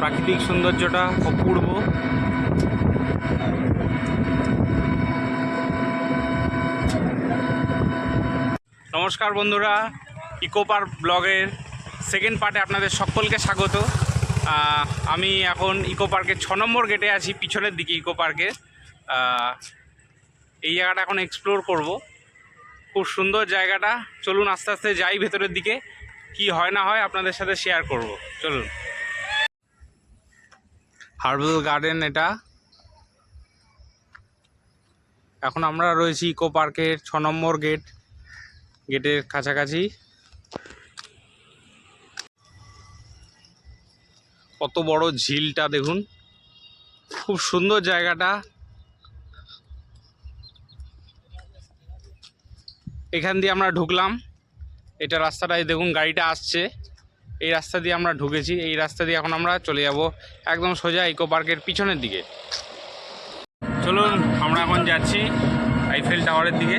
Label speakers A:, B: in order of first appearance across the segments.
A: প্রাকৃতিক সৌন্দর্যটা অপূর্ব। নমস্কার বন্ধুরা। ইকো পার্ক ব্লগের সেকেন্ড পার্টে আপনাদের সকলকে স্বাগত। আমি এখন ইকো পার্কের ছ নম্বর গেটে আছি, পিছনের দিকে ইকো পার্কে এই জায়গাটা এখন এক্সপ্লোর করব। খুব সুন্দর জায়গাটা। চলুন আস্তে আস্তে যাই ভেতরের দিকে। কি হয় না হয় আপনাদের সাথে শেয়ার করব। চলুন। হার্বাল গার্ডেন এটা। এখন আমরা রয়েছি ইকো পার্কের ছ নম্বর গেট গেটের কাছাকাছি। কত বড় ঝিলটা দেখুন। খুব সুন্দর জায়গাটা। এখান দিয়ে আমরা ঢুকলাম। এটা রাস্তাটায় দেখুন, গাড়িটা আসছে। এই রাস্তা দিয়ে আমরা ঢুকেছি। এই রাস্তা দিয়ে এখন আমরা চলে যাব একদম সোজা ইকো পার্কের পিছনের দিকে। চলুন, আমরা এখন যাচ্ছি আইফেল টাওয়ারের দিকে।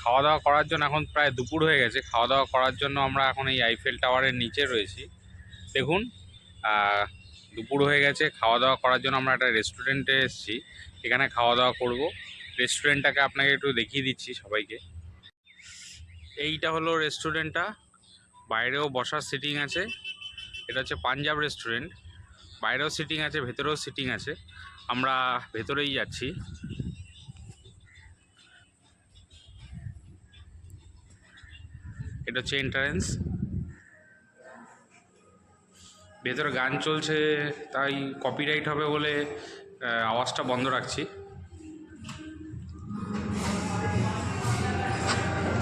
A: খাওয়া দাওয়া করার জন্য এখন প্রায় দুপুর হয়ে গেছে। খাওয়া দাওয়া করার জন্য আমরা এখন এই আইফেল টাওয়ারের নিচে রয়েছি। দেখুন দুপুর হয়ে গেছে। খাওয়া দাওয়া করার জন্য আমরা একটা রেস্টুরেন্টে এসেছি। এখানে খাওয়া দাওয়া করব। রেস্টুরেন্টটাকে আপনাকে একটু দেখিয়ে দিচ্ছি সবাইকে। এইটা হলো রেস্টুরেন্টটা বাইরেও বসার সিটিং আছে। এটা হচ্ছে পাঞ্জাব রেস্টুরেন্ট বাইরেও সিটিং আছে, ভেতরেও সিটিং আছে। আমরা ভেতরেই যাচ্ছি। এটা হচ্ছে এন্ট্রান্স ভেতরে গান চলছে, তাই কপিরাইট হবে বলে আওয়াজটা বন্ধ রাখছি।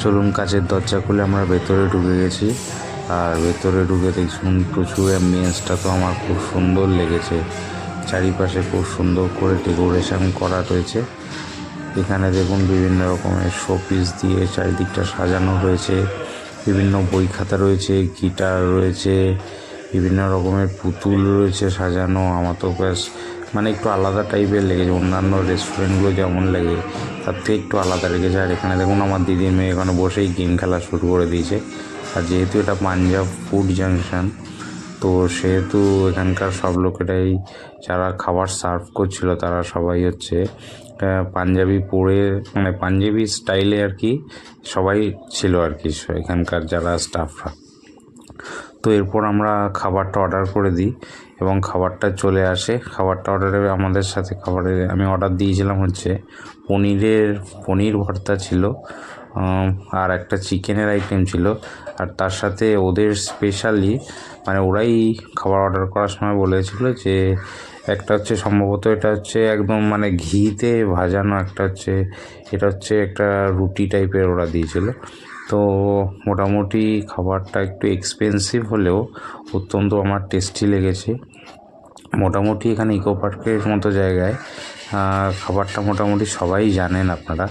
B: চলুন কাচের দরজা খুলে আমরা ভেতরে ঢুকে গেছি। আর ভেতরে ঢুকে দেখুন প্রচুর অ্যাম্বিয়েন্সটা তো আমার খুব সুন্দর লেগেছে। চারিপাশে খুব সুন্দর করে ডেকোরেশন করা রয়েছে এখানে দেখুন বিভিন্ন রকমের শোপিস দিয়ে চারিদিকটা সাজানো রয়েছে বিভিন্ন বই খাতা রয়েছে, গিটার রয়েছে, বিভিন্ন রকমের পুতুল রয়েছে সাজানো আমার তো ব্যাস মানে একটু আলাদা টাইপের লেগেছে, অন্যান্য রেস্টুরেন্টগুলো যেমন লাগে, তার থেকে একটু আলাদা লেগেছে। আর এখানে দেখুন আমার দিদির মেয়ে এখানে বসেই গেম খেলা শুরু করে দিয়েছে। আর যেহেতু এটা পাঞ্জাব ফুড জাংশন তো সেহেতু এখানকার সব লোকেরাই যারা খাবার সার্ভ করছিল তারা সবাই হচ্ছে আহ, পাঞ্জাবি পরে মানে পাঞ্জাবি স্টাইলে আর কি সবাই ছিল আর কি এখানকার যারা স্টাফরা তো এরপর আমরা খাবারটা অর্ডার করে দিই এবং খাবারটা চলে আসে। খাবারটা অর্ডারে আমাদের সাথে খাবারে আমি অর্ডার দিয়েছিলাম হচ্ছে পনিরের পনির ভর্তা ছিল আর একটা চিকেনের আইটেম ছিল। আর তার সাথে ওদের স্পেশালি মানে ওরাই খাবার অর্ডার করার সময় বলেছিল যে একটা হচ্ছে সম্ভবত এটা হচ্ছে একদম মানে ঘিতে ভাজানো একটা হচ্ছে, এটা হচ্ছে একটা রুটি টাইপের ওরা দিয়েছিল। তো মোটামুটি খাবারটা একটু এক্সপেন্সিভ হলেও অত্যন্ত আমার টেস্টি লেগেছে। মোটামুটি এখানে ইকো পার্কের মতো জায়গায় খাবারটা মোটামুটি সবাই জানেন আপনারা।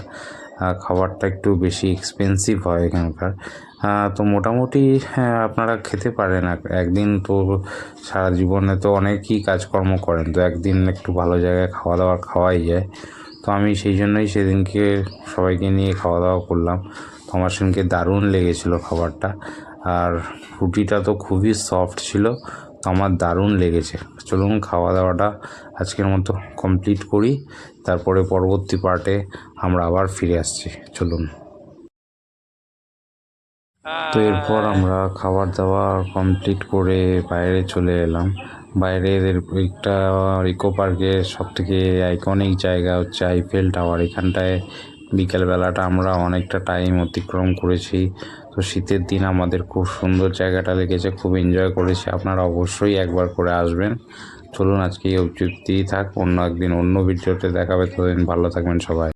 B: খাবারটা একটু বেশি এক্সপেন্সিভ হয় এখানকার। তো মোটামুটি হ্যাঁ আপনারা খেতে পারেন একদিন তো সারা জীবনে তো অনেকই কাজকর্ম করেন, তো একদিন একটু ভালো জায়গায় খাওয়া দাওয়া খাওয়াই যায়। তো আমি সেই জন্যই সেদিনকে সবাইকে নিয়ে খাওয়া দাওয়া করলাম। তো আমার সেদিনকে দারুণ লেগেছিলো খাবারটা। আর রুটিটা তো খুবই সফট ছিল। আমার দারুণ লেগেছে। চলুন খাওয়া দাওয়াটা আজকের মতো কমপ্লিট করি। তারপরে পরবর্তী পার্টে আমরা আবার ফিরে আসছি। চলুন। তো এরপর আমরা খাবার দাবার কমপ্লিট করে বাইরে চলে এলাম। বাইরের একটা ইকো পার্কের সব থেকে আইকনিক জায়গা হচ্ছে আইফেল টাওয়ার এখানটায় বিকেলবেলাটা আমরা অনেকটা টাইম অতিক্রম করেছি। তো শীতের দিন আমাদের খুব সুন্দর জায়গাটা লেগেছে, খুব এনজয় করেছি। আপনারা অবশ্যই একবার করে আসবেন। চলুন আজকে এই অভিযুক্তি থাক, অন্য একদিন অন্য ভিডিওতে দেখাবে। ততদিন ভালো থাকবেন সবাই।